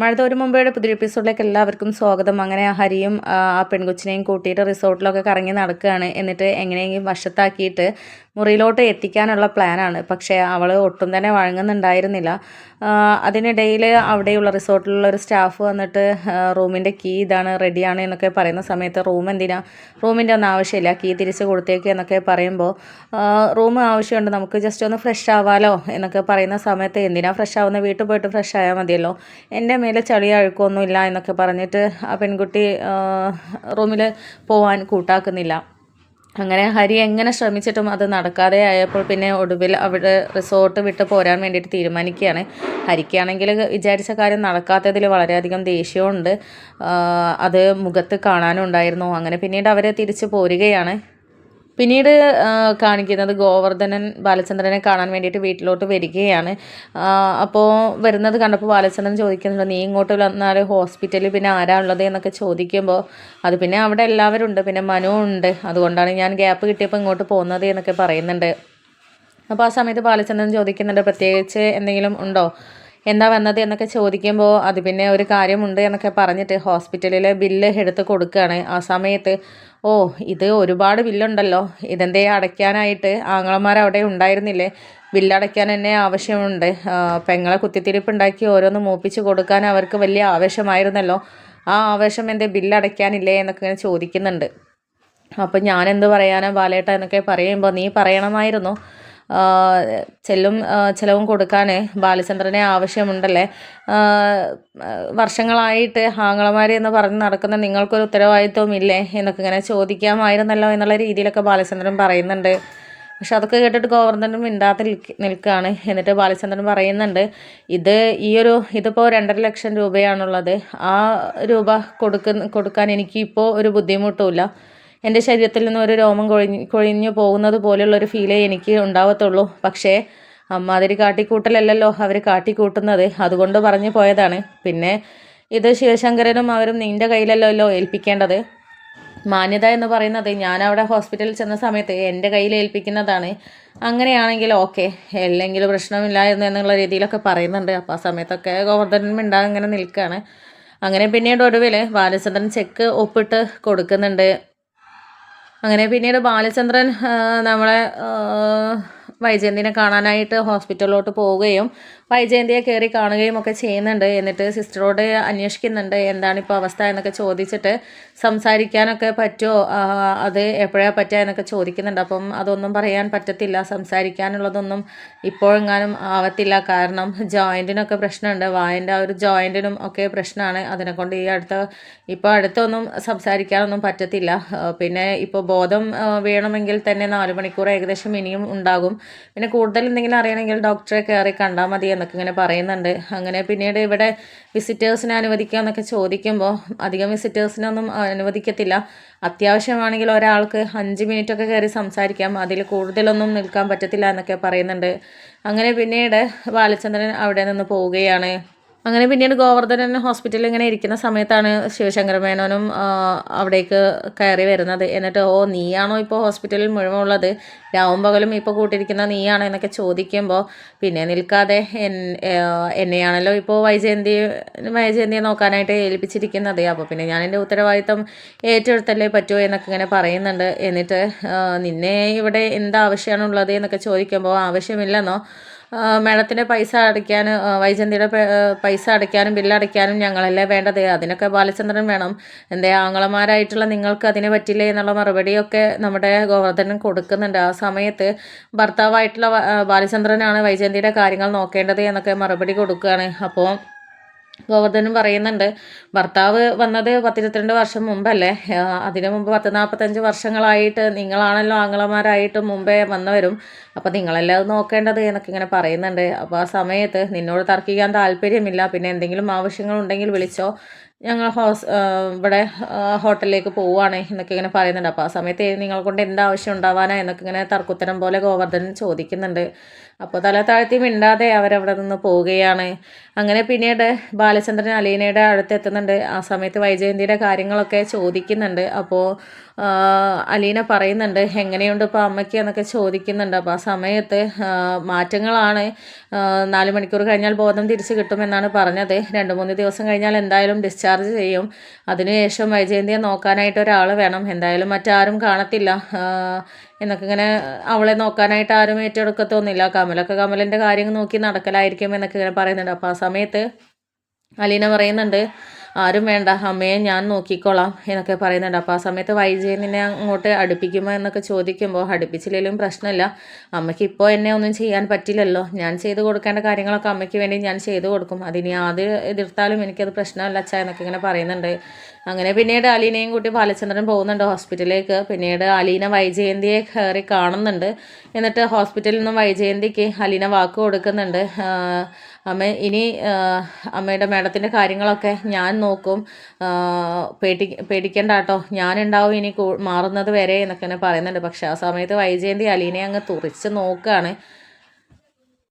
മഴ മുമ്പയുടെ പുതിയ എപ്പിസോഡിലേക്ക് എല്ലാവർക്കും സ്വാഗതം. അങ്ങനെ ഹരിയും ആ പെൺകൊച്ചിനെയും കൂട്ടിയിട്ട് റിസോർട്ടിലൊക്കെ കറങ്ങി നടക്കുകയാണ്. എന്നിട്ട് എങ്ങനെയെങ്കിലും വശത്താക്കിയിട്ട് മുറിയിലോട്ട് എത്തിക്കാനുള്ള പ്ലാനാണ്. പക്ഷേ അവൾ ഒട്ടും തന്നെ വഴങ്ങുന്നുണ്ടായിരുന്നില്ല. അതിനിടയിൽ അവിടെയുള്ള റിസോർട്ടിലുള്ള ഒരു സ്റ്റാഫ് വന്നിട്ട് റൂമിന്റെ കീ ഇതാണ് റെഡിയാണ് എന്നൊക്കെ പറയുന്ന സമയത്ത് റൂം എന്തിനാ? റൂമിന്റെ ഒന്നും ആവശ്യമില്ല. കീ തിരിച്ച് കൊടുത്തേക്ക് എന്നൊക്കെ പറയുമ്പോൾ റൂം ആവശ്യമുണ്ട്. നമുക്ക് ജസ്റ്റ് ഒന്ന് ഫ്രഷ് ആവാലോ എന്നൊക്കെ പറയുന്ന സമയത്ത് എന്തിനാ ഫ്രഷ് ആവുന്ന? വീട്ടിൽ പോയിട്ട് ഫ്രഷ് ആയാൽ മതിയല്ലോ. എന്റെ മേലെ ചളി അഴുക്കൊന്നുമില്ല എന്നൊക്കെ പറഞ്ഞിട്ട് ആ പെൺകുട്ടി റൂമിൽ പോവാൻ കൂട്ടാക്കുന്നില്ല. അങ്ങനെ ഹരി എങ്ങനെ ശ്രമിച്ചിട്ടും അത് നടക്കാതെ ആയപ്പോൾ പിന്നെ ഒടുവിൽ അവിടെ റിസോർട്ട് വിട്ട് പോരാൻ വേണ്ടിയിട്ട് തീരുമാനിക്കുകയാണ്. ഹരിക്കാണെങ്കിൽ വിചാരിച്ച കാര്യം നടക്കാത്തതിൽ വളരെയധികം ദേഷ്യമുണ്ട്. അത് മുഖത്ത് കാണാനുണ്ടായിരുന്നു. അങ്ങനെ പിന്നീട് അവർ തിരിച്ച് പോരുകയാണ്. പിന്നീട് കാണിക്കുന്നത് ഗോവർദ്ധനൻ ബാലചന്ദ്രനെ കാണാൻ വേണ്ടിയിട്ട് വീട്ടിലോട്ട് വരികയാണ്. അപ്പോൾ വരുന്നത് കണ്ടപ്പോൾ ബാലചന്ദ്രൻ ചോദിക്കുന്നുണ്ട് നീ ഇങ്ങോട്ട് വന്നാൽ ഹോസ്പിറ്റലിൽ പിന്നെ ആരാ ഉള്ളത്? എന്നൊക്കെ ചോദിക്കുമ്പോൾ അത് പിന്നെ അവിടെ എല്ലാവരും ഉണ്ട് പിന്നെ മനു ഉണ്ട്. അതുകൊണ്ടാണ് ഞാൻ ഗ്യാപ്പ് കിട്ടിയപ്പോൾ ഇങ്ങോട്ട് പോകുന്നത് എന്നൊക്കെ പറയുന്നുണ്ട്. അപ്പോൾ ആ സമയത്ത് ബാലചന്ദ്രൻ ചോദിക്കുന്നുണ്ട് പ്രത്യേകിച്ച് എന്തെങ്കിലും ഉണ്ടോ? എന്താ വന്നത് എന്നൊക്കെ ചോദിക്കുമ്പോൾ അത് പിന്നെ ഒരു കാര്യമുണ്ട് എന്നൊക്കെ പറഞ്ഞിട്ട് ഹോസ്പിറ്റലിലെ ബില്ല് എടുത്ത് കൊടുക്കുകയാണ് ആ സമയത്ത് ഓ ഇത് ഒരുപാട് ബില്ലുണ്ടല്ലോ. ഇതെന്തേ അടയ്ക്കാനായിട്ട് ആങ്ങളമാർ അവിടെ ഉണ്ടായിരുന്നില്ലേ? ബില്ലടയ്ക്കാൻ തന്നെ ആവശ്യമുണ്ട്. പെങ്ങളെ കുത്തിത്തിരിപ്പുണ്ടാക്കി ഓരോന്ന് മൂപ്പിച്ച് കൊടുക്കാൻ അവർക്ക് വലിയ ആവേശമായിരുന്നല്ലോ. ആ ആവേശം എന്റെ ബില്ലടയ്ക്കാനില്ലേ എന്നൊക്കെ ഇങ്ങനെ ചോദിക്കുന്നുണ്ട്. അപ്പം ഞാനെന്ത് പറയാനാ ബാലേട്ട എന്നൊക്കെ പറയുമ്പോൾ നീ പറയണമായിരുന്നു. ചെല്ലും ചിലവും കൊടുക്കാൻ ബാലചന്ദ്രനെ ആവശ്യമുണ്ടല്ലേ? വർഷങ്ങളായിട്ട് ആങ്ങളമാർ എന്ന് പറഞ്ഞ് നടക്കുന്ന നിങ്ങൾക്കൊരു ഉത്തരവാദിത്വം ഇല്ലേ എന്നൊക്കെ ഇങ്ങനെ ചോദിക്കാമായിരുന്നല്ലോ എന്നുള്ള രീതിയിലൊക്കെ ബാലചന്ദ്രൻ പറയുന്നുണ്ട്. പക്ഷെ അതൊക്കെ കേട്ടിട്ട് ഗോവർദ്ധനും മിണ്ടാത്ത നിൽക്കുകയാണ്. എന്നിട്ട് ബാലചന്ദ്രൻ പറയുന്നുണ്ട് ഇത് ഈ ഒരു ഇതിപ്പോൾ രണ്ടര ലക്ഷം രൂപയാണുള്ളത്. ആ രൂപ കൊടുക്കുന്ന കൊടുക്കാൻ എനിക്ക് ഇപ്പോൾ ഒരു ബുദ്ധിമുട്ടുമില്ല. എന്റെ ശരീരത്തിൽ നിന്ന് ഒരു രോമം കൊഴിഞ്ഞ് കൊഴിഞ്ഞു പോകുന്നത് പോലെയുള്ള ഒരു ഫീലേ എനിക്ക് ഉണ്ടാവത്തുള്ളൂ. പക്ഷേ അമ്മാതിരി കാട്ടിക്കൂട്ടലല്ലല്ലോ അവർ കാട്ടിക്കൂട്ടുന്നത്. അതുകൊണ്ട് പറഞ്ഞു പോയതാണ്. പിന്നെ ഇത് ശിവശങ്കരനും അവരും നിന്റെ കയ്യിലല്ലോ ഏൽപ്പിക്കേണ്ടത്. മാന്യത എന്ന് പറയുന്നത് ഞാൻ അവിടെ ഹോസ്പിറ്റലിൽ ചെന്ന സമയത്ത് എന്റെ കയ്യിൽ ഏൽപ്പിക്കുന്നതാണ്. അങ്ങനെയാണെങ്കിൽ ഓക്കെ അല്ലെങ്കിൽ പ്രശ്നമില്ലായിരുന്നു എന്നുള്ള രീതിയിലൊക്കെ പറയുന്നുണ്ട്. അപ്പോൾ ആ സമയത്തൊക്കെ ഗോവർദ്ധനൻ മിണ്ടാ ഇങ്ങനെ നിൽക്കുകയാണ്. അങ്ങനെ പിന്നീട് ഒടുവിൽ ബാലചന്ദ്രൻ ചെക്ക് ഒപ്പിട്ട് കൊടുക്കുന്നുണ്ട്. അങ്ങനെ പിന്നീട് ബാലചന്ദ്രൻ നമ്മളെ വൈജയന്തിനെ കാണാനായിട്ട് ഹോസ്പിറ്റലിലോട്ട് പോവുകയും വൈജയന്തിയെ കയറി കാണുകയും ഒക്കെ ചെയ്യുന്നുണ്ട്. എന്നിട്ട് സിസ്റ്ററോട് അന്വേഷിക്കുന്നുണ്ട് എന്താണ് ഇപ്പോൾ അവസ്ഥ എന്നൊക്കെ ചോദിച്ചിട്ട് സംസാരിക്കാനൊക്കെ പറ്റുമോ അത് എപ്പോഴാണ് പറ്റുക എന്നൊക്കെ ചോദിക്കുന്നുണ്ട്. അപ്പം അതൊന്നും പറയാൻ പറ്റത്തില്ല. സംസാരിക്കാനുള്ളതൊന്നും ഇപ്പോഴെങ്ങാനും ആവത്തില്ല. കാരണം ജോയിന്റിനൊക്കെ പ്രശ്നമുണ്ട്. വായന്റെ ആ ഒരു ജോയിന്റിനും ഒക്കെ പ്രശ്നമാണ്. അതിനെക്കൊണ്ട് ഈ അടുത്ത ഇപ്പോൾ അടുത്തൊന്നും സംസാരിക്കാനൊന്നും പറ്റത്തില്ല. പിന്നെ ഇപ്പോൾ ബോധം വേണമെങ്കിൽ തന്നെ നാല് മണിക്കൂർ ഏകദേശം ഇനിയും ഉണ്ടാകും. പിന്നെ കൂടുതൽ എന്തെങ്കിലും അറിയണമെങ്കിൽ ഡോക്ടറെ കയറി കണ്ടാൽ മതി എന്നൊക്കെ ഇങ്ങനെ പറയുന്നുണ്ട്. അങ്ങനെ പിന്നീട് ഇവിടെ വിസിറ്റേഴ്സിനെ അനുവദിക്കുക എന്നൊക്കെ ചോദിക്കുമ്പോൾ അധികം വിസിറ്റേഴ്സിനൊന്നും അനുവദിക്കത്തില്ല. അത്യാവശ്യമാണെങ്കിൽ ഒരാൾക്ക് അഞ്ച് മിനിറ്റൊക്കെ കയറി സംസാരിക്കാം. അതിൽ കൂടുതലൊന്നും നിൽക്കാൻ പറ്റത്തില്ല എന്നൊക്കെ പറയുന്നുണ്ട്. അങ്ങനെ പിന്നീട് ബാലചന്ദ്രൻ അവിടെ നിന്ന് പോവുകയാണ്. അങ്ങനെ പിന്നീട് ഗോവർദ്ധനൻ ഹോസ്പിറ്റലിൽ ഇങ്ങനെ ഇരിക്കുന്ന സമയത്താണ് ശിവശങ്കര മേനോനും അവിടേക്ക് കയറി വരുന്നത്. എന്നിട്ട് ഓ നീയാണോ ഇപ്പോൾ ഹോസ്പിറ്റലിൽ മുഴുവൻ ഉള്ളത്? രാവും പകലും ഇപ്പോൾ കൂട്ടിരിക്കുന്ന നീയാണോ? എന്നൊക്കെ ചോദിക്കുമ്പോൾ പിന്നെ നിൽക്കാതെ എന്നെയാണല്ലോ ഇപ്പോൾ വൈജയന്തി വൈജയന്തിയെ നോക്കാനായിട്ട് ഏൽപ്പിച്ചിരിക്കുന്നത്. അപ്പോൾ പിന്നെ ഞാൻ എന്റെ ഉത്തരവാദിത്തം ഏറ്റെടുത്തല്ലേ പറ്റുമോ എന്നൊക്കെ ഇങ്ങനെ പറയുന്നുണ്ട്. എന്നിട്ട് നിന്നെ ഇവിടെ എന്താവശ്യമാണുള്ളത്? എന്നൊക്കെ ചോദിക്കുമ്പോൾ ആവശ്യമില്ലെന്നോ. മാഡത്തിന്റെ പൈസ അടയ്ക്കാൻ വൈജന്തിയുടെ പൈസ അടയ്ക്കാനും ബില്ലടയ്ക്കാനും ഞങ്ങളല്ലേ വേണ്ടത്? അതിനൊക്കെ ബാലചന്ദ്രൻ വേണം. എന്തേ ആങ്ങളമാരായിട്ടുള്ള നിങ്ങൾക്ക് അതിന് പറ്റില്ലേ എന്നുള്ള മറുപടിയൊക്കെ നമ്മുടെ ഗോവർദ്ധനൻ കൊടുക്കുന്നുണ്ട്. ആ സമയത്ത് ഭർത്താവായിട്ടുള്ള ബാലചന്ദ്രനാണ് വൈജന്തിയുടെ കാര്യങ്ങൾ നോക്കേണ്ടത് എന്നൊക്കെ മറുപടി കൊടുക്കുകയാണ്. അപ്പോൾ ഗോവർദ്ധനും പറയുന്നുണ്ട് ഭർത്താവ് വന്നത് പത്തിരുപത്തിരണ്ട് വർഷം മുമ്പല്ലേ? അതിനു മുമ്പ് പത്ത് നാൽപ്പത്തഞ്ച് വർഷങ്ങളായിട്ട് നിങ്ങളാണല്ലോ ആങ്ങളമാരായിട്ട് മുമ്പേ വന്നവരും. അപ്പോൾ നിങ്ങളല്ലേ അത് നോക്കേണ്ടത്? എന്നൊക്കെ ഇങ്ങനെ പറയുന്നുണ്ട്. അപ്പോൾ ആ സമയത്ത് നിന്നോട് തർക്കിക്കാൻ താല്പര്യമില്ല. പിന്നെ എന്തെങ്കിലും ആവശ്യങ്ങളുണ്ടെങ്കിൽ വിളിച്ചോ. ഞങ്ങൾ ഹോസ് ഇവിടെ ഹോട്ടലിലേക്ക് പോവുകയാണ് എന്നൊക്കെ ഇങ്ങനെ പറയുന്നുണ്ട്. അപ്പോൾ ആ സമയത്ത് നിങ്ങൾ കൊണ്ട് എന്താവശ്യം ഉണ്ടാവാനാ എന്നൊക്കെ ഇങ്ങനെ തർക്കുത്തരം പോലെ ഗോവർദ്ധനൻ ചോദിക്കുന്നുണ്ട്. അപ്പോൾ തല താഴ്ത്തി മിണ്ടാതെ അവരവിടെ നിന്ന് പോവുകയാണ്. അങ്ങനെ പിന്നീട് ബാലചന്ദ്രൻ അലീനയുടെ അടുത്ത് എത്തുന്നുണ്ട്. ആ സമയത്ത് വൈജയന്തിയുടെ കാര്യങ്ങളൊക്കെ ചോദിക്കുന്നുണ്ട്. അപ്പോൾ അലീന പറയുന്നുണ്ട് എങ്ങനെയുണ്ട് ഇപ്പോൾ അമ്മയ്ക്ക്? എന്നൊക്കെ ചോദിക്കുന്നുണ്ട്. അപ്പോൾ ആ സമയത്ത് മാറ്റങ്ങളാണ്. നാല് മണിക്കൂർ കഴിഞ്ഞാൽ ബോധം തിരിച്ച് കിട്ടുമെന്നാണ് പറഞ്ഞത്. രണ്ട് മൂന്ന് ദിവസം കഴിഞ്ഞാൽ എന്തായാലും ഡിസ്ചാർജ് ചെയ്യും. അതിനുശേഷം വൈജയന്തിയെ നോക്കാനായിട്ട് ഒരാൾ വേണം. എന്തായാലും മറ്റാരും കാണത്തില്ല. എന്നൊക്കെ ഇങ്ങനെ അവളെ നോക്കാനായിട്ട് ആരും ഏറ്റെടുക്കത്തൊന്നുമില്ല. കമലൊക്കെ കമലിന്റെ കാര്യങ്ങൾ നോക്കി നടക്കലായിരിക്കും എന്നൊക്കെ ഇങ്ങനെ പറയുന്നുണ്ട്. അപ്പോൾ ആ സമയത്ത് അലീന പറയുന്നുണ്ട് ആരും വേണ്ട അമ്മയെ ഞാൻ നോക്കിക്കോളാം എന്നൊക്കെ പറയുന്നുണ്ട്. അപ്പോൾ ആ സമയത്ത് വൈജയന്തിനെ അങ്ങോട്ട് അടുപ്പിക്കുമോ എന്നൊക്കെ ചോദിക്കുമ്പോൾ അടുപ്പിച്ചില്ലെങ്കിലും പ്രശ്നമില്ല. അമ്മയ്ക്ക് ഇപ്പോൾ എന്നെ ഒന്നും ചെയ്യാൻ പറ്റില്ലല്ലോ. ഞാൻ ചെയ്ത് കൊടുക്കേണ്ട കാര്യങ്ങളൊക്കെ അമ്മയ്ക്ക് വേണ്ടി ഞാൻ ചെയ്ത് കൊടുക്കും. അതിനി ആദ്യം എതിർത്താലും എനിക്കത് പ്രശ്നമല്ല അച്ഛ എന്നൊക്കെ ഇങ്ങനെ പറയുന്നുണ്ട്. അങ്ങനെ പിന്നീട് അലീനയും കൂട്ടി ബാലചന്ദ്രൻ പോകുന്നുണ്ട് ഹോസ്പിറ്റലിലേക്ക്. പിന്നീട് അലീന വൈജയന്തിയെ കയറി കാണുന്നുണ്ട്. എന്നിട്ട് ഹോസ്പിറ്റലിൽ നിന്നും വൈജയന്തിക്ക് അലീന വാക്ക് കൊടുക്കുന്നുണ്ട്. അമ്മ ഇനി അമ്മയുടെ മേഡത്തിന്റെ കാര്യങ്ങളൊക്കെ ഞാൻ നോക്കും. പേടി പേടിക്കണ്ട കേട്ടോ ഞാനുണ്ടാവും ഇനി മാറുന്നത് വരെ എന്നൊക്കെ പറയുന്നുണ്ട്. പക്ഷേ ആ സമയത്ത് വൈജയന്തി അലീനെ അങ്ങ് തുറിച്ച് നോക്കുകയാണ്